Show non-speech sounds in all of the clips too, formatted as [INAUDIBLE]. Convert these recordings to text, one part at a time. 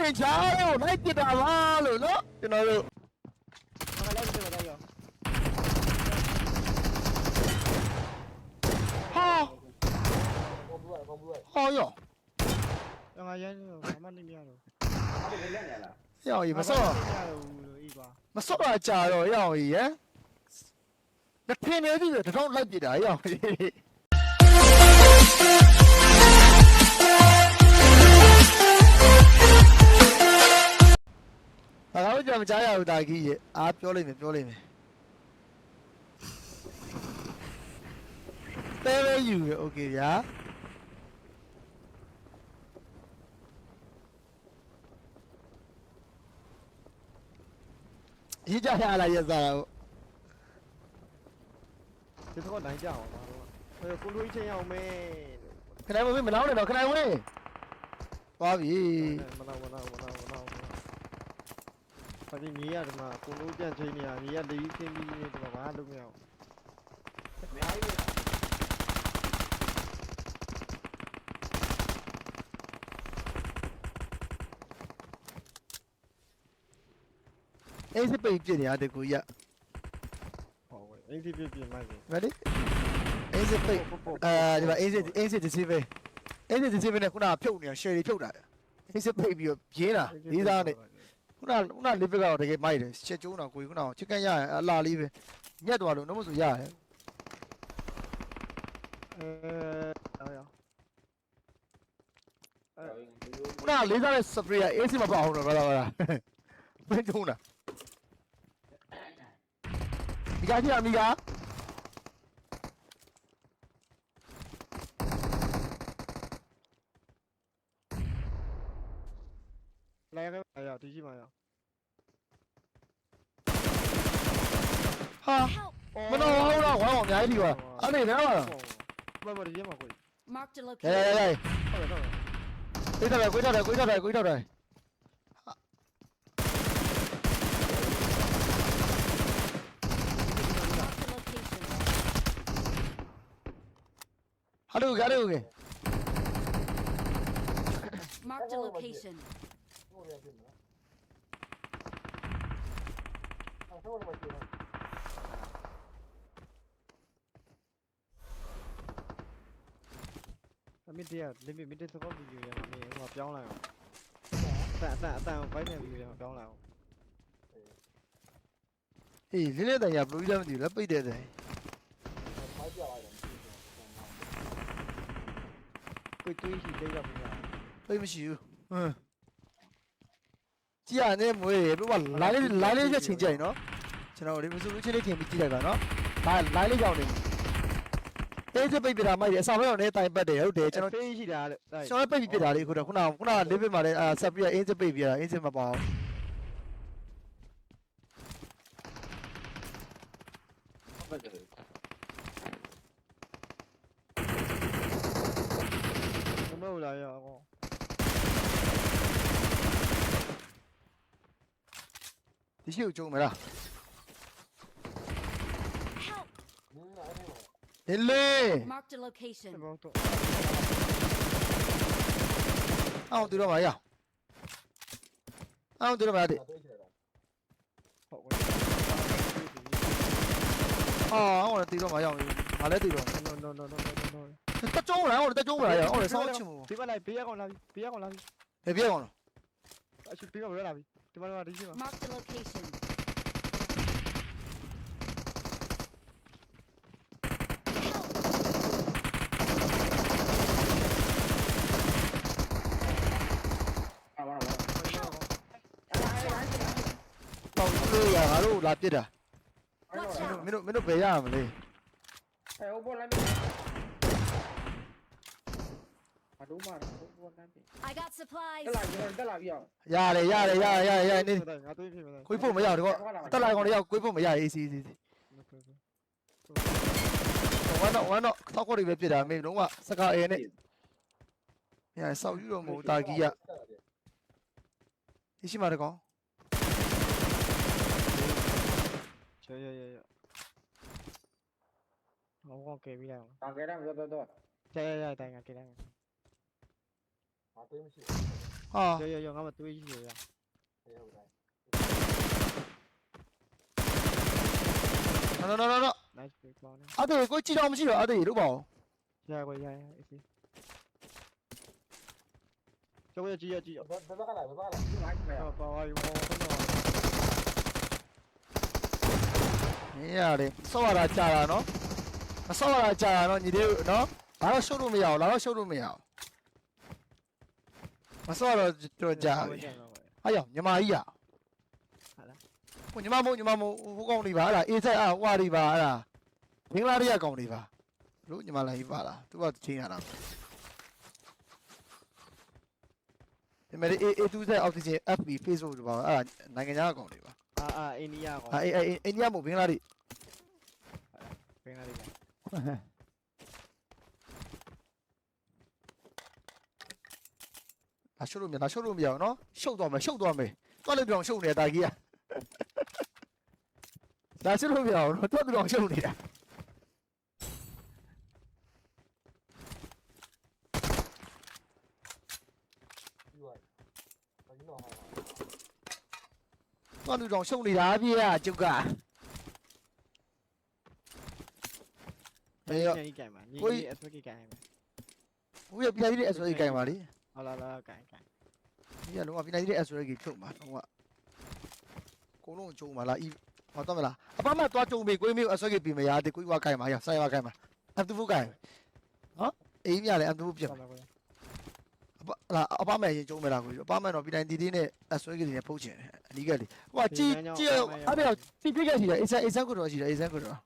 ပင်ချားလို့လိုက်ပြတာလားလို့နော်ကျွန်တော်တို့မကလည်းပြပါတော့ရောဟာဟောရောငါရိုင်းလို့ဘာမှနေမရတော့ရောကြီးမစော့မရတော့ဘူးလို့ဤကွာမစော့တာကြာတော့ရောကြီးရယ်တစ်ထင်းနေပြီတထောင်လိုက်ပြတာရောကြီး ။ဒါကတော့ကြံမကြားရဘူးတာကြီးရဲ့။အားပြောလိုက်မယ်ပြောလိုက်မယ်။တဲပဲယူရ okay ဗျာ။ရေးကြရလားရေးစားတာဟုတ်ဒီတော့နိုင်ကြအောင်ပါတော့အဲကိုလူချင်းရအောင်မဲခဏဝင်မလောင်းနဲ့တော့ခဏဝင်သွားပြီမလောင်းမလောင်းမလောင်းမလောင်း ဘာကြီးညီရတယ်မှာကိုလိုပြန်ချင်းနေရညီရလေးခင်းပြီးနေတော့ဘာလို့မရအောင်အေးစပိတ်ပြစ်နေရတဲ့ကိုကြီးဟောအင်းစီပြပြမိုက်တယ်က ready အေးစပိတ်အဲဒီမှာအေးစအေးစဒီစီပဲအေးစဒီစီပဲနဲ့ခုနကဖြုတ်နေတာ share တွေဖြုတ်တာအေးစပိတ်ပြီးတော့ပြင်းတာလေးစားနေ ခုနခုနလေးဘက်ကတော့တကယ်မိုက်တယ်ချက်ကျုံးတော့ကိုကြီးခုနကချစ်ကန်ရရင်အလားလေးပဲညက်သွားလို့တော့မဆိုရတယ်အဲအော်ရောခုနကလေးစားတဲ့ spray ကအေးစမပေါ့အောင်တော့ဘာလားဘာလားဘယ်ကျုံးတာဒီကကြီးအမိကလာရ ရရဒီရှိမှာရဟာမနော်ဟုတ်တော့ဝမ်းအောင်အများကြီးဒီကွာအဲ့ဒီထဲမှာမမဒီမှာကို Marked a ရရ location. ရရဟုတ်တယ်ဟုတ်တယ်ကိုထားတယ်ကိုထားတယ်ကိုထားတယ်ကိုထားတယ် Marked a location. ဟာလို့ကြတယ်ဦးက Marked a location. အမီတရား limit mid သဘောဗီဒီယိုရမှာဟိုပြောင်းလိုက်အောင်အတန်အတန်အတန်ဘိုင်းနေဗီဒီယိုရမှာပြောင်းလိုက်အောင်အေးလေးလေးတန်ရဘလူးလည်းမသိဘူးလက်ပိတ်တဲ့တဲ့ကိုတွေးရှိသေးတော့ဗျာပိတ်မရှိဘူးဟမ်ကြည့်ရနေမွေးပြပါလိုင်းလေးလိုင်းလေးချက်ချင်းကြိုင်နော် ကျွန်တော်ဒီမစူးချင်းလေးထင်ပြီးကြည့်လိုက်ပါနော်ဒါလိုင်းလေးကြောင်နေအေးစပိတ်ပြတာမိုက်တယ်အဆောင်တော့နေတိုင်ပတ်တယ်ဟုတ်တယ်ကျွန်တော်ဖေးရှိတာလေကျွန်တော်ပိတ်ပြီးပြတာလေးခုတော့ခုနခုနလေးပိတ်မှာလဲအာဆက်ပြီးအင်းစပိတ်ပြတာအင်းစမပါအောင်မဟုတ်လားရောကောဒီရှိကိုကျုံမလား လေလေ Marked a location. ဘောတော့အောင်သူတော့မရအောင်သူတော့မရတဲ့ဟုတ်ကဲ့အာအောင်တီတော့မရအောင်ငါလည်းတီတော့ no no no no no no တက်ကျုံလားအောင်တက်ကျုံလားအောင်ဆောင်းချင်မို့ဒီမလိုက်ဘေးကောင်လာပြီဘေးကောင်လာပြီဘယ်ပြအောင်လားအချီဘေးကောင်ရလာပြီဒီမှာတော့ဒီရှိမှာ Marked a location. ရငါတို့လာပြစ်တာမင်းတို့မင်းတို့ဘယ်ရမလဲအဲဟိုဘောလိုက်ဘာလို့မာဟိုဘောလိုက် I got တ supplies. က်လာပြီတက်လာပြီအောင်ရတယ်ရတယ်ရတယ်ရတယ်ရတယ်နေငါသိပြီမလားခွေးဖို့မရဘူးကောတက်လာကောင်တယောက်ခွေးဖို့မရအေးစီစီစီဝမ်းတော့ဝမ်းတော့သောက်ကော်တွေပဲပြစ်တာမင်းလုံးဝစကားအဲနဲ့မြန်ဆောက်ယူတော့မဟုတ်တာကြီးရရရှိမှာတကောင် မဟုတ်ကောင်းကယ်ပြီးလိုက်အောင်။ဒါကဲတော့တော့တော့။ရဲရဲတိုင်ကကယ်လိုက်အောင်။ဟာတွေးမရှိဘူး။ဟာ။ရဲရဲရဲငါမတွေးကြည့်ရရ။ရဲဟုတ်တယ်။ No no no no nice play ပေါ့နော်။အတေကိုကြည့်တော့မရှိတော့အတေလို့ပါအောင်။ရဲကွယ်ရဲရဲအေး။ကျောင်းရကြည့်ရကြည့်ရ။ဘယ်ဘက်ကလာဘယ်ဘက်ကလာ။ငါ့ကို။ပါပါယူပါတော့။နေရတယ်စောရတာကြာတာနော်။ မဆော့ရတာကြာတာနော်ညီလေးတို့နော်ဘာတော့ရှုပ်လို့မရအောင်လာတော့ရှုပ်လို့မရအောင်မဆော့တော့တော့ကြာပြီဟာရောက်ညီမကြီးရဟာလားဟိုညီမမို့ညီမမို့ဟိုကောင်တွေပါဟာလားအေးဆက်အာဟွာတွေပါဟာလားမင်္ဂလာရရကောင်တွေပါလို့ညီမလာကြီးပါလားသူကချင်းရတာဒီမဲ့ A A2 Z oxygen FB Facebook တို့ပါအဲ့ဒါနိုင်ငံခြားကောင်တွေပါအာအာအိန္ဒိယကောင်အာအိန္ဒိယမို့မင်္ဂလာတွေမင်္ဂလာတွေ [LAUGHS] 那修路没？那修路没有？喏，修多没？修多没？多了两修呢，大哥。[LAUGHS] 那修路没有？喏，多了两修呢。多了两修啊，大啊，就个。 ညီညီကြိုင်ပါညီညီအစွဲကြီးကြိုင်ပါကိုရပြလိုက်တဲ့အစွဲကြီးကင်ပါလေဟုတ်လားလားကြိုင်ကြိုင်ဒီကလုံးဝပြလိုက်တဲ့အစွဲကြီးချုပ်ပါတော့ကကိုလုံးချုံပါလားဤဟောတော့မလားအပမသွားချုံပြီကိုမျိုးအစွဲကြီးပြင်မရတဲ့ကိုရွာကင်ပါရဆိုင်ရွာကင်ပါအတူဖို့ကင်နော်အေးမြလည်းအတူဖို့ပြင်အပလာအပမရင်ချုံမလားကိုအပမတော့ပြတိုင်းတီတီနဲ့အစွဲကြီးနဲ့ပုတ်ချင်တယ်အနီးကလေဟိုကကြည်ကြည်အပြေကြည်ပြခဲ့ရှိတယ်အေးစမ်းအေးစမ်းကိုတော့ရှိတယ်အေးစမ်းကိုတော့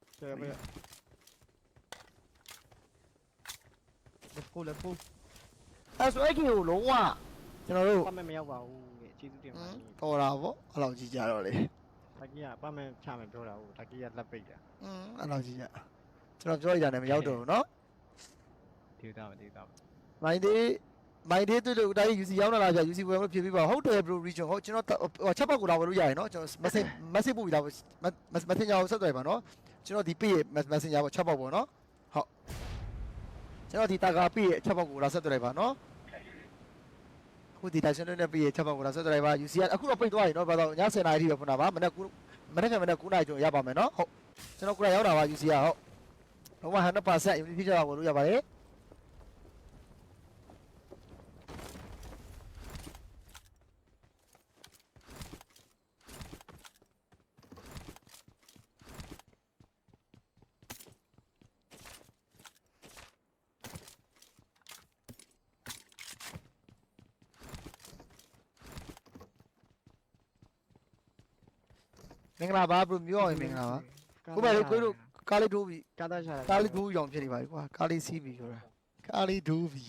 Let's go let's go အဆွဲကြီးကိုလုံးဝကျွန်တော်တို့ပမမရောက်ပါဘူးတဲ့ကျေးဇူးတင်ပါပေါ်တာဗောအဲ့လိုကြည့်ကြတော့လေတကီးကပမချမယ်ပြောတာဟုတ်တကီးကလက်ပိတ်တာอืมအဲ့လိုကြည့်ကြကျွန်တော်ပြောရတာနဲ့မရောက်တော့ဘူးနော်ဒီသားမဒီသားမိုင်းဒေးမိုင်းဒေးတွေ့လို့ဒါကြီး UC ရောက်လာလားကြာ UC ဝယ်မဖြစ်ပြီးပါဟုတ်တယ် bro region ဟုတ်ကျွန်တော်ဟိုချက်ပေါက်ကိုလာဝယ်လို့ရတယ်နော်ကျွန်တော် message message ပို့ပြီးသား messenger ကိုဆက်သွယ်ပါနော်ကျွန်တော်ဒီ page ရဲ့ messenger ပေါ့ချက်ပေါက်ပေါ့နော်ဟုတ် ကျွန်တော်ဒီတာကာ page ရဲ့ချက်ပေါက်ကိုလာဆက်သွယ်ပါနော်ခုဒီ station နဲ့ page ရဲ့ချက်ပေါက်ကိုလာဆက်သွယ်ပါ UC ကအခုတော့ပိတ်သွားပြီနော်ဘာသာည7:00နာရီထိပဲဖွင့်တာပါမနေ့ကမနေ့ကမနေ့9:00နာရီကျော်ရပါမယ်နော်ဟုတ်ကျွန်တော်ကိုရောက်တာပါ UC ကဟုတ်တော့100% unity ဖြစ်ကြတာဝယ်လို့ရပါတယ် မင်္ဂလာပါဘရိုမျိုးအောင်မင်္ဂလာပါကိုမလေးကိုတို့ကားလေးထိုးပြီးကာတာချာကားလေးထိုးပြီးအောင်ဖြစ်နေပါပြီကွာကားလေးစီးပြီးဆိုတာကားလေးထိုးပြီး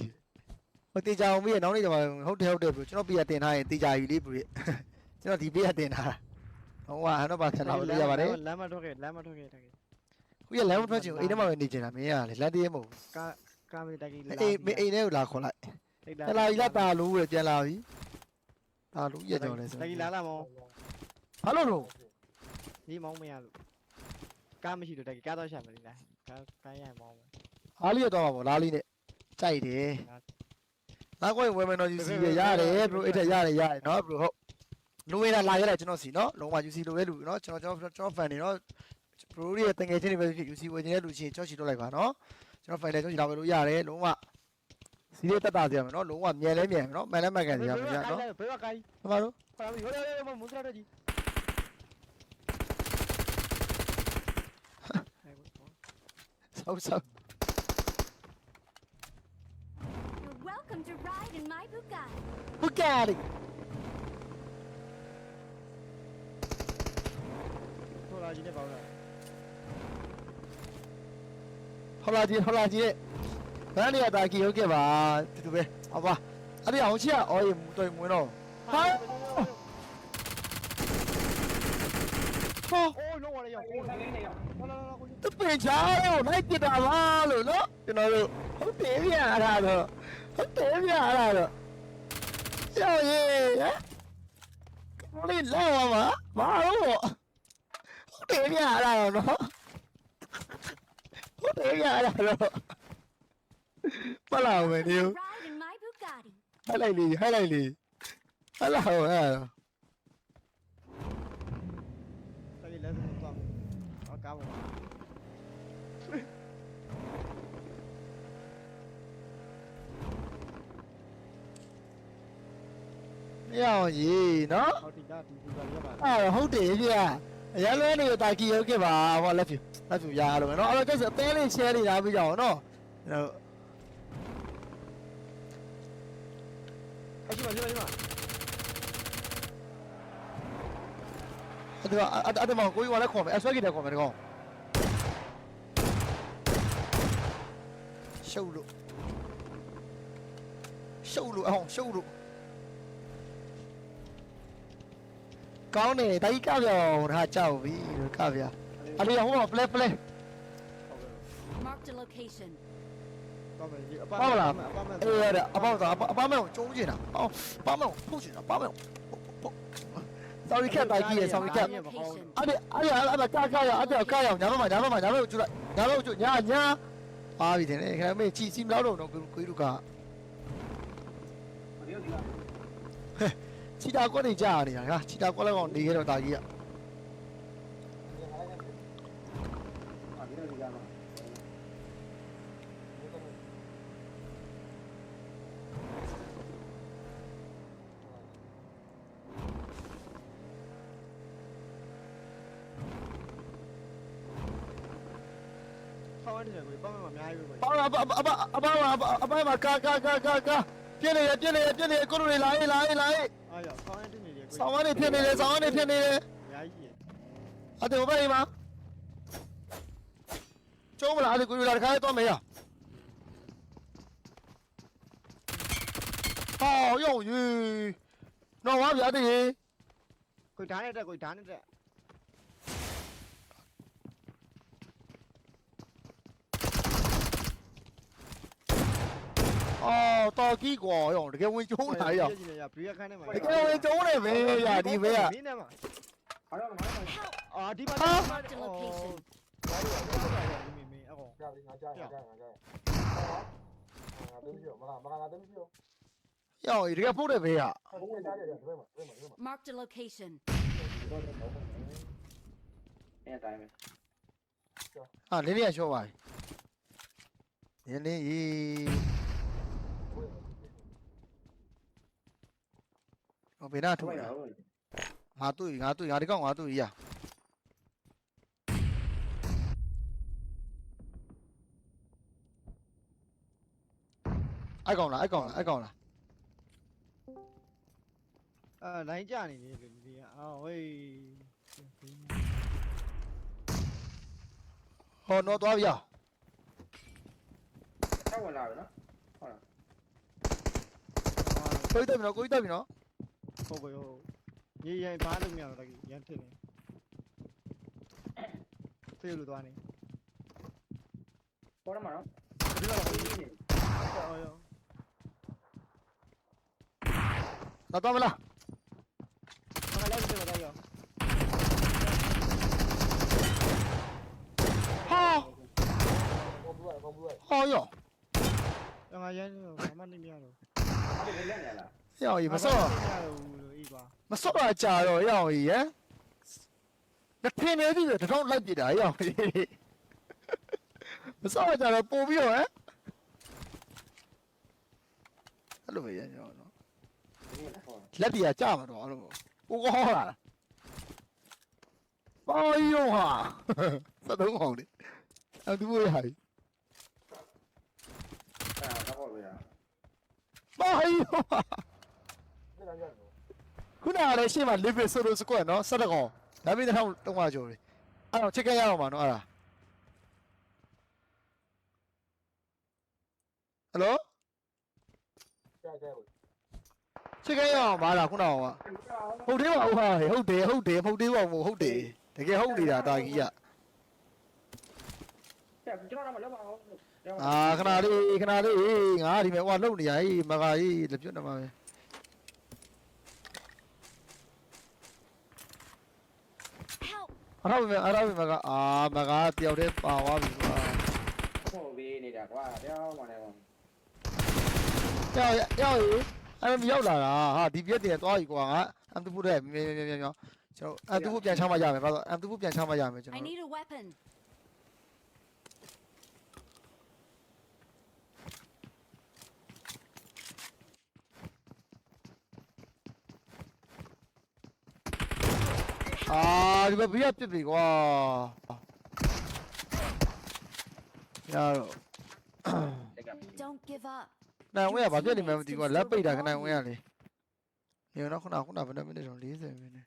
ဟိုတေချာအောင်ပြီးရနောက်နေ့ကျမှဟုတ်တယ်ဟုတ်တယ်ဘရိုကျွန်တော်ပြရတင်ထားရင်တေချာယူလေးဘရိုကျွန်တော်ဒီပြရတင်ထားဟိုက100ပါဆန်လာလို့ရပါတယ်လမ်းမထွက်ခဲ့လမ်းမထွက်ခဲ့တကီးခုရလမ်းမထွက်ချင်အိမ်ထဲမှာပဲနေချင်တာမင်းကလေလမ်းတည်းမဟုတ်ကာကာမီတကီးဘူးအိမ်မအိမ်ထဲကိုလာခေါ်လိုက်တလာကြီးလာတာလို့ရပြန်လာပြီတာလို့ရကြော်လဲဆိုတကီးလာလာမောဘာလို့လို့ ဒီမောင်းမရလို့ကားမရှိလို့တကီးကားတော့ရှာမလို့လားကားကားရမောင်းမယ်အားလေးရတော့မှာပေါ့လားလေးနဲ့ကြိုက်တယ်လာခွင့်ဝယ်မယ်တော့ UC ရရတယ်ဘရိုအဲ့ထက်ရတယ်ရတယ်နော်ဘရိုဟုတ်လိုရတာလာရတာကျွန်တော်စီနော်လုံးဝ UC လိုပဲလူနော်ကျွန်တော်ကျွန်တော်ကျွန်တော် fan နေနော်ဘရိုရဲ့တငယ်ချင်းတွေပဲဖြစ် UC ဝယ်နေတဲ့လူချင်းကျွန်တော်ချီတော့လိုက်ပါနော်ကျွန်တော် fan လည်းကျွန်တော်ချီလာဝယ်လို့ရတယ်လုံးဝစီးလေးတက်တာစီရမယ်နော်လုံးဝမြန်လဲမြန်မယ်နော်မှန်လဲမှန်ကန်စီရမယ်ကြာနော်ဘယ်ကကိုင်းဘာလို့ပါပြီဟိုလေမမုန်းစရာကြီးဆောက် ဆောက် You're welcome to ride in my Bugatti. ဘူဂါရီဟိုလာကြီးနဲ့ပါလားဟောလာကြီးဟောလာကြီးဘန်းလေးရတာကြီးဟုတ်ကဲ့ပါတူတူပဲဟောပါအဲ့ဒီအောင်ချီကအော်ရေမူတော်မွေးတော့ဟာဟော အိုးလုံးဝရရောက်ကို ဆက်လေးနေရောက် လာလာလာ ကိုတပင်ချားလို့လိုက်ပြတာလားလို့နော်ကျွန်တော်တို့ဟုတ်တယ်ဗျာအဲ့ဒါတော့ဟုတ်တယ်ဗျာအဲ့ဒါတော့ကျော်ရေဟမ်ကလေးလောပါဘာလို့ဟုတ်တယ်ဗျာအဲ့ဒါတော့နော်ဟုတ်တယ်ဗျာအဲ့ဒါတော့မလာဘူးမင်း Ride in my Bugatti. ဟိုက်လိုက်လေဟိုက်လိုက်လေ အဲ့လားဟဲ့ တကယ်လက်စတော့အော် ကားပေါ်မှာမရအောင်ရေးနော်ဟောဒီတာဒီဘူကရပါအဲ့ဟုတ်တယ်ဗျာအရန်လဲနေတာကီဟုတ်ကဲ့ပါဟောလက်ဖြူလက်ဖြူရရလို့နော်အဲ့တော့ကျစအသေးလေး share နေတာပြီးကြအောင်နော်အဲ့တော့အရှိမရှိမရှိမအဲ့တော့အဲ့တော့ကိုကြီးကလည်းခေါ်မယ်အဆွဲကြီးတယ်ခေါ်မယ်ဒီကောင်ရှုပ်လို့ရှုပ်လို့အောင်ရှုပ်လို့ ကောင်းတယ်ဒါကြီးကပြောင်းဒါကြောက်ပြီကဗျာအဲ့ဒီဟိုမှာ play play Marked a location. တော့မယ်ဒီအပဟုတ်လားအပမဲ့အေးရတဲ့အပေါက်သားအပမောင်ကျုံးနေတာအော်ပမောင်ဖုတ်နေတာပမောင် sorry cat တိုက်ကြီးရ sorry cat Location. အဲ့ဒီအဲ့ဒီအဲ့ဒါကာကာရအဲ့ဒါကာရညာမမညာမမညာမကျူလိုက်ညာမကျူညာညာပါပြီတဲ့ခင်ဗျမေးကြည်စီမလောက်တော့ကိုကိုလူက ချီတာကွက်နေကြာနေတာဟာချီတာကွက်လည်းကောင်နေရတော့တာကြီးကဆောင်းရတယ်ကိုပေါ့မဲ့အများကြီးပဲပါအပအပအပအပအပမကာကာကာကာကာပြည့်နေရပြည့်နေရပြည့်နေကိုလူတွေလာရေးလာရေးလာရေး အားရဆောင်းရတဲ့နေတယ်ကိုဆောင်းဝနေဖြစ်နေတယ်ဆောင်းဝနေဖြစ်နေတယ်အများကြီးအဲ့ဒါဘာလဲမကျုံးမလားအဲ့ဒီကိုလူလာတခါတော့မေးရဟောရောယူနော်ဝါပြတဲ့ရေကိုဓာတ်နဲ့တက်ကိုဓာတ်နဲ့တက် အော် တော်ကြီးကွာရောတကယ်ဝင်ကျုံးလာရောကြည့်နေရဘီးခန်းထဲမှာတကယ်ဝင်ကျုံးနေပဲရဒီပဲရမင်းနဲ့မှာအားလုံးငါတို့အာဒီမှာ Marked a location. မင်းမင်းအကောင်ကြာပြီငါကြာငါကြာငါကြာငါတင်းပြမလားမကငါတင်းပြရောတကယ်ဖုတ်တယ်ပဲရဘုံဝင်ကြားတယ်ဒီဘက်မှာဒီဘက်မှာဒီဘက်မှာ Marked a location. အဲ့တိုင်းပဲဟာလင်းလေးရရှော့ပါလင်းလေး ဟိုဘေနာထုတ်ရငါတွေ့ငါတွေ့ငါဒီကောင်ငါတွေ့ရအိုက်ကောင်လားအိုက်ကောင်လားအိုက်ကောင်လားအာလိုင်းကြနေတယ်လူကြီးအာဝေးဟောတော့သွားပြဆက်ဝင်လာပြီနော်ကိုကြီးတက်ပြီနော်ကိုကြီးတက်ပြီနော် ဟုတ်ကဲ့ဟုတ်ရေရင်ဘာလို့မရတော့တကယ်ရန်ဖြစ်နေသေလို့သွားနေပေါ်မှာနော်ဒီလိုဟုတ်နေအော်ရောတော့တော့မလားမကလည်းဒီလိုတော့ရောဟာဘုံဘူးရဘုံဘူးရဟောရောငါရန်ဘာမှနေမရတော့အဲ့ဒီလက်နေလား ရောကြီးမစော့မရတော့ဘူးလို့အေးပါမစော့တာကြာတော့ရောကြီးရယ်မထင်နေသေးတယ်တထောင်လိုက်ပြတာရောကြီးမစော့တာကြာတော့ပို့ပြီးတော့ဟမ်အဲ့လိုပဲရရောနော်ဒီနေ့ဟောလက်တည်းကကြာမှာတော့အဲ့လိုကိုကောဟောလာပါယောဟာသတုံးအောင်လေအဲ့ဒီဘွေးဟာအဲ့ဒါတော့ပဲရပါယောဟာဒီကနေ့ ခုနကလည်းရှေ့မှာ live solo squad နော်ဆက်တကောင်ဒါပေမဲ့တစ်ထောင်တုံးပါကျော်တယ်အဲ့တော့ check ရအောင်ပါနော်အဲ့ဒါဟယ်လိုကြာကြာ check ရအောင်ပါလားခုနကဟုတ်တယ်ပါဟုတ်ဟာဟုတ်တယ်ဟုတ်တယ်မဟုတ်သေးပါဘူးဟုတ်တယ်တကယ်ဟုတ်နေတာတာကြီးကကြာကျွန်တော်တော့မလုပ်ပါဘူးအာခဏလေးခဏလေးငါဒီမဲ့ဟိုကလုံနေရဟေးမကကြီးလက်ပြတ်နေမှာပဲ Help! အဲ့တော့အဲ့တော့မကအာမကတယောက်တည်းပါသွားပြီကွာဟိုဘေးနေတာကွာတရားမှလည်းကြောက်ကြောက်ရေအဲ့ဒါမရောက်လာတာဟာဒီပြက်တင်သွားပြီကွာငါအမ်တူဖို့တဲ့မြေမြေမြေမြေကျွန်တော်အမ်တူဖို့ပြန်ချမှရမယ်ဘာလို့အမ်တူဖို့ပြန်ချမှရမယ်ကျွန် I တော် အာဒီဘက်ဘေးကပြစ်ပြီကွာရတော့ Don't give up. နိုင်ဝင်ကဘာပြစ်နေမှမသိဘူးကွာလက်ပိတ်တာခဏဝင်ရလေညတော့ခုနခုနဘယ်နှမိနစ်တော့40မိနစ်